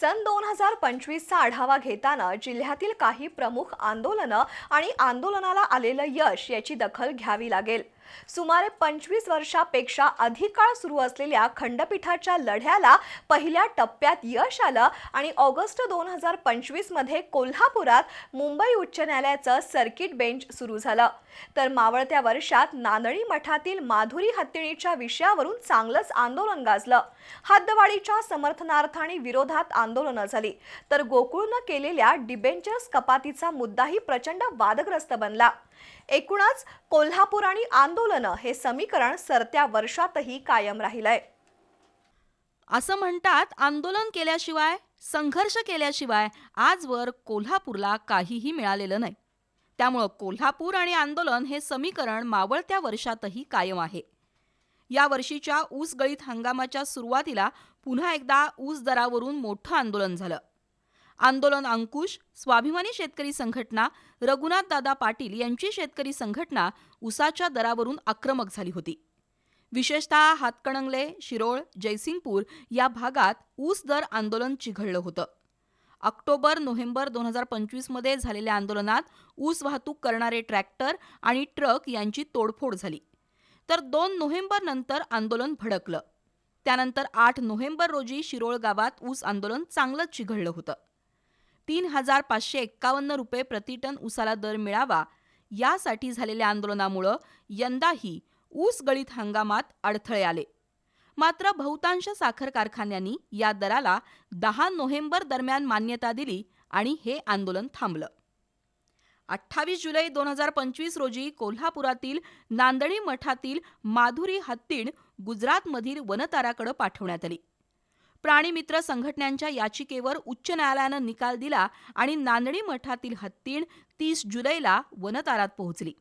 सन दोन हजार पंचवीसचा आढावा घेताना जिल्ह्यातील काही प्रमुख आंदोलनं आणि आंदोलनाला आलेलं यश याची दखल घ्यावी लागेल. सुमारे पंचवीस वर्षापेक्षा अधिक काळ सुरू असलेल्या खंडपीठाच्या लढ्याला पहिल्या टप्प्यात यश आलं आणि ऑगस्ट दोन हजार पंचवीसमध्ये कोल्हापुरात मुंबई उच्च न्यायालयाचं सर्किट बेंच सुरू झालं. तर मावळत्या वर्षात नांदणी मठातील माधुरी हत्तीणीच्या विषयावरून चांगलंच आंदोलन गाजलं. हद्दवाढीच्या समर्थनार्थ आणि विरोधात आंदोलनं झाली. तर गोकुळनं केलेल्या डिबेंचर्स कपातीचा मुद्दाही प्रचंड वादग्रस्त बनला. एकूणच कोल्हापूर आणि आंदोलनं हे समीकरण सरत्या वर्षातही कायम राहिलंय. असं म्हणतात आंदोलन केल्याशिवाय संघर्ष केल्याशिवाय आजवर कोल्हापूरला काहीही मिळालेलं नाही. त्यामुळं कोल्हापूर आणि आंदोलन हे समीकरण मावळत्या वर्षातही कायम आहे. या वर्षीच्या ऊस गळीत हंगामाच्या सुरुवातीला पुन्हा एकदा ऊस दरावरून मोठं आंदोलन झालं. आंदोलन अंकुश स्वाभिमानी शेतकरी संघटना रघुनाथदादा पाटील यांची शेतकरी संघटना ऊसाच्या दरावरून आक्रमक झाली होती. विशेषतः हातकणंगले शिरोळ जयसिंगपूर या भागात ऊस दर आंदोलन चिघळलं होतं. ऑक्टोबर नोव्हेंबर दोन हजार पंचवीसमध्ये झालेल्या आंदोलनात ऊस वाहतूक करणारे ट्रॅक्टर आणि ट्रक यांची तोडफोड झाली. तर दोन नोव्हेंबर नंतर आंदोलन भडकलं. त्यानंतर आठ नोव्हेंबर रोजी शिरोळ गावात ऊस आंदोलन चांगलंच चिघळलं होतं. तीन हजार पाचशे एक्कावन्न रुपये प्रतिटन ऊसाला दर मिळावा. यासाठी झालेल्या आंदोलनामुळं यंदाही ऊस गळीत हंगामात अडथळे आले. मात्र बहुतांश साखर कारखान्यांनी या दराला दहा नोव्हेंबर दरम्यान मान्यता दिली आणि हे आंदोलन थांबलं. अठ्ठावीस जुलै दोन हजार पंचवीस रोजी कोल्हापुरातील नांदणी मठातील माधुरी हत्तीण गुजरातमधील वनताराकडे पाठवण्यात आली. प्राणीमित्र संघटनांच्या याचिकेवर उच्च न्यायालयानं निकाल दिला आणि नांदणी मठातील हत्तीण तीस जुलैला वनतारात पोहोचली.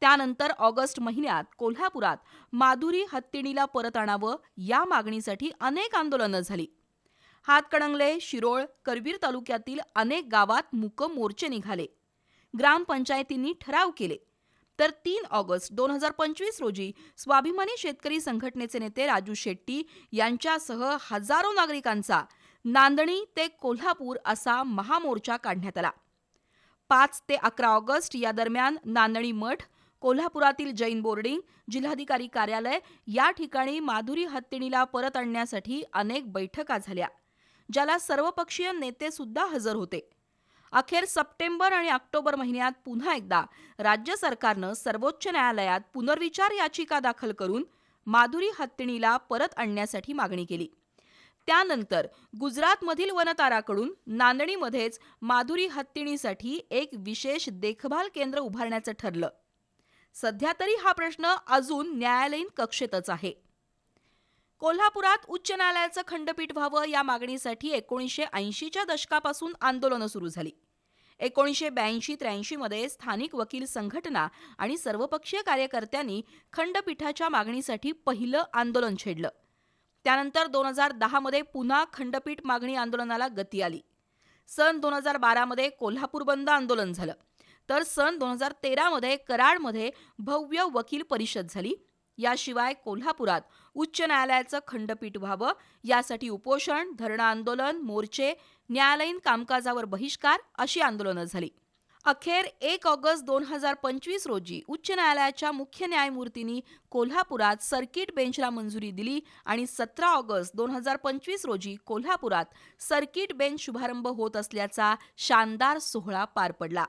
त्यानंतर ऑगस्ट महिन्यात कोल्हापुरात माधुरी हत्तीणीला परत आणावं या मागणीसाठी अनेक आंदोलनं झाली. हातकणंगले शिरोळ करवीर तालुक्यातील अनेक गावात मूक मोर्चे निघाले. ग्रामपंचायतींनी ठराव केले. तर तीन ऑगस्ट दोन हजार पंचवीस रोजी स्वाभिमानी शेतकरी संघटनेचे नेते राजू शेट्टी यांच्यासह हजारो नागरिकांचा नांदणी ते कोल्हापूर असा महामोर्चा काढण्यात आला. पाच ते अकरा ऑगस्ट या दरम्यान नांदणी मठ कोल्हापुरातील जैन बोर्डिंग जिल्हाधिकारी कार्यालय या ठिकाणी माधुरी हत्तीणीला परत आणण्यासाठी अनेक बैठका झाल्या ज्याला सर्वपक्षीय नेते सुद्धा हजर होते. अखेर सप्टेंबर आणि ऑक्टोबर महिन्यात पुन्हा एकदा राज्य सरकारनं सर्वोच्च न्यायालयात पुनर्विचार याचिका दाखल करून माधुरी हत्तीणीला परत आणण्यासाठी मागणी केली. त्यानंतर गुजरातमधील वनताराकडून नांदणीमध्येच माधुरी हत्तीणीसाठी एक विशेष देखभाल केंद्र उभारण्याचं ठरलं. सध्या तरी हा प्रश्न अजून न्यायालयीन कक्षेतच आहे. कोल्हापुरात उच्च न्यायालयाचं खंडपीठ व्हावं या मागणीसाठी एकोणीसशे ऐंशीच्या दशकापासून आंदोलनं सुरू झाली. एकोणीसशे ब्याऐंशी त्र्याऐंशीमध्ये स्थानिक वकील संघटना आणि सर्वपक्षीय कार्यकर्त्यांनी खंडपीठाच्या मागणीसाठी पहिलं आंदोलन छेडलं. त्यानंतर दोन हजार दहामध्ये पुन्हा खंडपीठ मागणी आंदोलनाला गती आली. सन दोन हजार बारामध्ये कोल्हापूर बंद आंदोलन झालं. तर सन दोन हजार तेरामध्ये कराडमध्ये भव्य वकील परिषद झाली. याशिवाय कोल्हापुरात उच्च न्यायालयाचं खंडपीठ व्हावं यासाठी उपोषण धरणं आंदोलन मोर्चे न्यायालयीन कामकाजावर बहिष्कार अशी आंदोलनं झाली. अखेर एक ऑगस्ट दोन हजार पंचवीस रोजी उच्च न्यायालयाच्या मुख्य न्यायमूर्तींनी कोल्हापुरात सर्किट बेंचला मंजुरी दिली आणि सतरा ऑगस्ट दोन हजार पंचवीस रोजी कोल्हापुरात सर्किट बेंच शुभारंभ होत असल्याचा शानदार सोहळा पार पडला.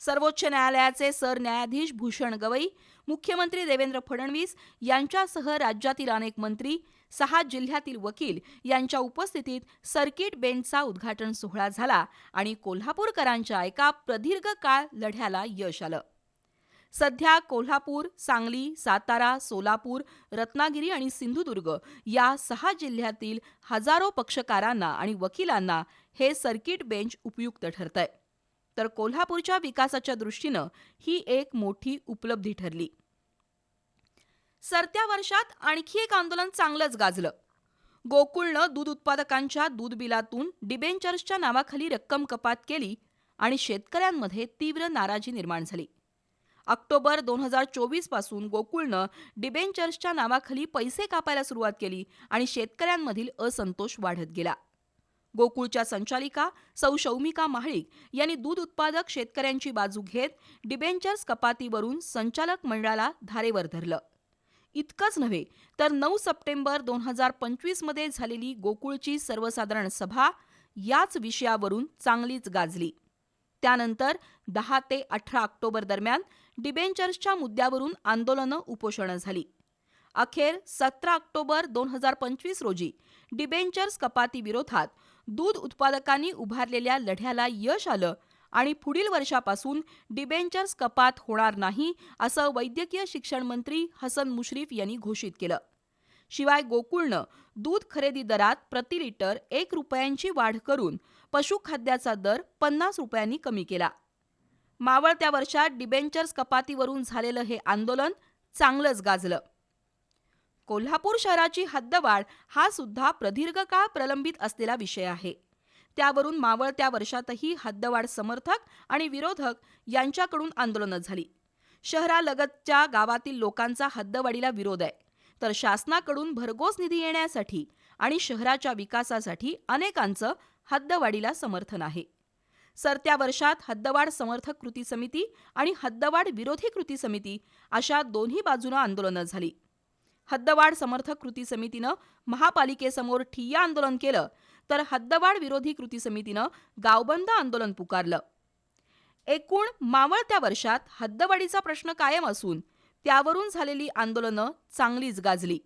सर्वोच्च न्यायालयाचे सरन्यायाधीश भूषण गवई मुख्यमंत्री देवेंद्र फडणवीस यांच्यासह राज्यातील अनेक मंत्री सहा जिल्ह्यातील वकील यांच्या उपस्थितीत सर्किट बेंचचा उद्घाटन सोहळा झाला आणि कोल्हापूरकरांच्या एका प्रदीर्घ काळ लढ्याला यश आलं. सध्या कोल्हापूर सांगली सातारा सोलापूर रत्नागिरी आणि सिंधुदुर्ग या सहा जिल्ह्यातील हजारो पक्षकारांना आणि वकिलांना हे सर्किट बेंच उपयुक्त ठरतंय. तर कोल्हापूरच्या विकासाच्या दृष्टीनं ही एक मोठी उपलब्धी ठरली. सरत्या वर्षात आणखी एक आंदोलन चांगलंच गाजलं. गोकुळनं दूध उत्पादकांच्या दूध बिलातून डिबेंचर्सच्या नावाखाली रक्कम कपात केली आणि शेतकऱ्यांमध्ये तीव्र नाराजी निर्माण झाली. ऑक्टोबर दोन हजार चोवीसपासून गोकुळनं डिबेंचर्सच्या नावाखाली पैसे कापायला सुरुवात केली आणि शेतकऱ्यांमधील असंतोष वाढत गेला. गोकुळच्या संचालिका सौ शौमिका महाळिक यांनी दूध उत्पादक शेतकऱ्यांची बाजू घेत डिबेंचर्स कपातीवरून संचालक मंडळाला धारेवर धरलं. इतकंच नव्हे तर नऊ सप्टेंबर दोन हजार पंचवीसमध्ये झालेली गोकुळची सर्वसाधारण सभा याच विषयावरून चांगलीच गाजली. त्यानंतर दहा ते अठरा ऑक्टोबर दरम्यान डिबेंचर्सच्या मुद्द्यावरून आंदोलनं उपोषणं झाली. अखेर सतरा ऑक्टोबर दोन हजार पंचवीस रोजी डिबेंचर्स कपाती विरोधात दूध उत्पादकांनी उभारलेल्या लढ्याला यश आलं आणि पुढील वर्षापासून डिबेंचर्स कपात होणार नाही असं वैद्यकीय शिक्षण मंत्री हसन मुश्रीफ यांनी घोषित केलं. शिवाय गोकुळनं दूध खरेदी दरात प्रति लिटर एक रुपयांची वाढ करून पशुखाद्याचा दर पन्नास रुपयांनी कमी केला. मावळत्या वर्षात डिबेंचर्स कपातीवरून झालेलं हे आंदोलन चांगलंच गाजलं. कोल्हापूर शहराची हद्दवाढ हा सुद्धा प्रदीर्घ काळ प्रलंबित असलेला विषय आहे. त्यावरून मावळत्या वर्षातही हद्दवाढ समर्थक आणि विरोधक यांच्याकडून आंदोलनं झाली. शहरालगतच्या गावातील लोकांचा हद्दवाढीला विरोध आहे. तर शासनाकडून भरघोस निधी येण्यासाठी आणि शहराच्या विकासासाठी अनेकांचं हद्दवाढीला समर्थन आहे. सरत्या वर्षात हद्दवाढ समर्थक कृती समिती आणि हद्दवाढ विरोधी कृती समिती अशा दोन्ही बाजूनं आंदोलनं झाली. हद्दवाढ समर्थक कृती समितीनं महापालिकेसमोर ठिय्या आंदोलन केलं तर हद्दवाढ विरोधी कृती समितीनं गावबंद आंदोलन पुकारलं. एकूण मावळत्या वर्षात हद्दवाढीचा प्रश्न कायम असून त्यावरून झालेली आंदोलनं चांगलीच गाजली.